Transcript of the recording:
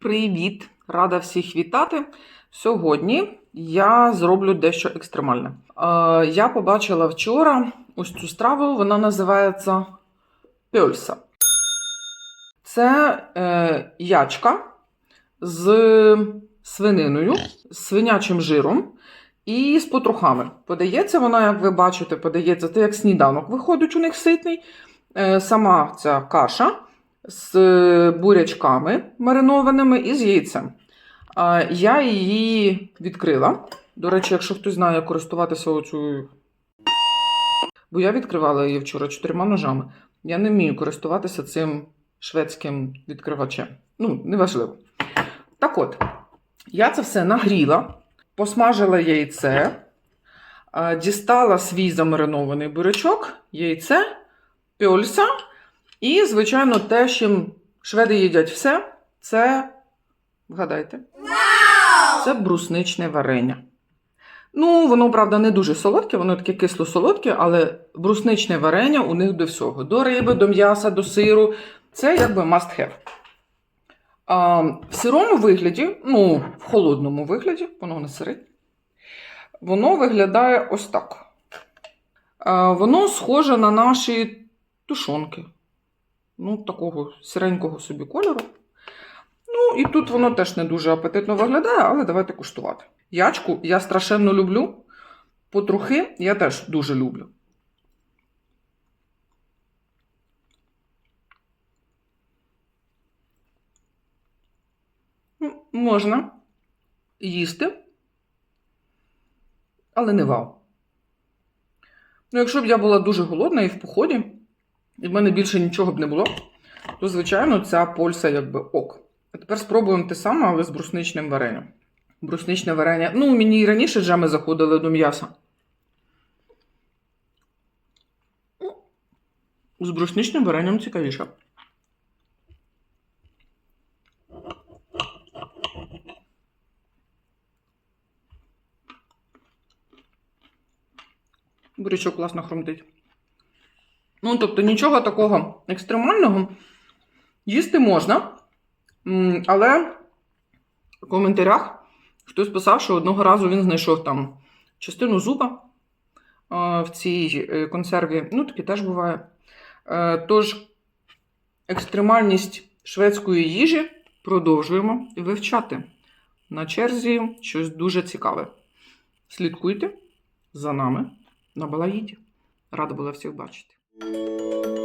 Привіт! Рада всіх вітати. Сьогодні я зроблю дещо екстремальне. Е, я побачила вчора ось цю страву, вона називається пьольса. Це е, ячка з свининою, з свинячим жиром і з потрохами. Подається вона, як ви бачите, подається це як сніданок. Виходить у них ситний. Е, сама ця каша з бурячками маринованими і з яйцем. Я її відкрила. До речі, якщо хтось знає, як користуватися оцю. Бо я відкривала її вчора чотирма ножами. Я не вмію користуватися цим шведським відкривачем. Ну, неважливо. Так от, я це все нагріла, посмажила яйце, дістала свій замаринований бурячок, яйце, пьольса. І, звичайно, те, чим шведи їдять все, це, вгадайте, це брусничне варення. Ну, воно, правда, не дуже солодке, воно таке кисло-солодке, але брусничне варення у них до всього. До риби, до м'яса, до сиру. Це якби must have. А, в сирому вигляді, ну, в холодному вигляді, воно не сире, воно виглядає ось так. А, воно схоже на наші тушонки. Ну, такого сиренького собі кольору. Ну, і тут воно теж не дуже апетитно виглядає, але давайте куштувати. Ячку я страшенно люблю. Потрохи я теж дуже люблю. Можна їсти, але не вау. Ну, якщо б я була дуже голодна і в поході, і в мене більше нічого б не було, то, звичайно, ця польса якби ок. А тепер спробуємо те саме, але з брусничним варенням. Брусничне варення. Ну, мені і раніше джеми заходили до м'яса. Ну, З брусничним варенням цікавіше. Бурячок класно хрумтить. Ну, тобто нічого такого екстремального їсти можна. Але в коментарях хтось писав, що одного разу він знайшов там частину зуба в цій е, консерві. Ну, таке теж буває. Е, Тож, екстремальність шведської їжі продовжуємо вивчати. На черзі щось дуже цікаве. Слідкуйте за нами на Балаїді. Рада була всіх бачити. Música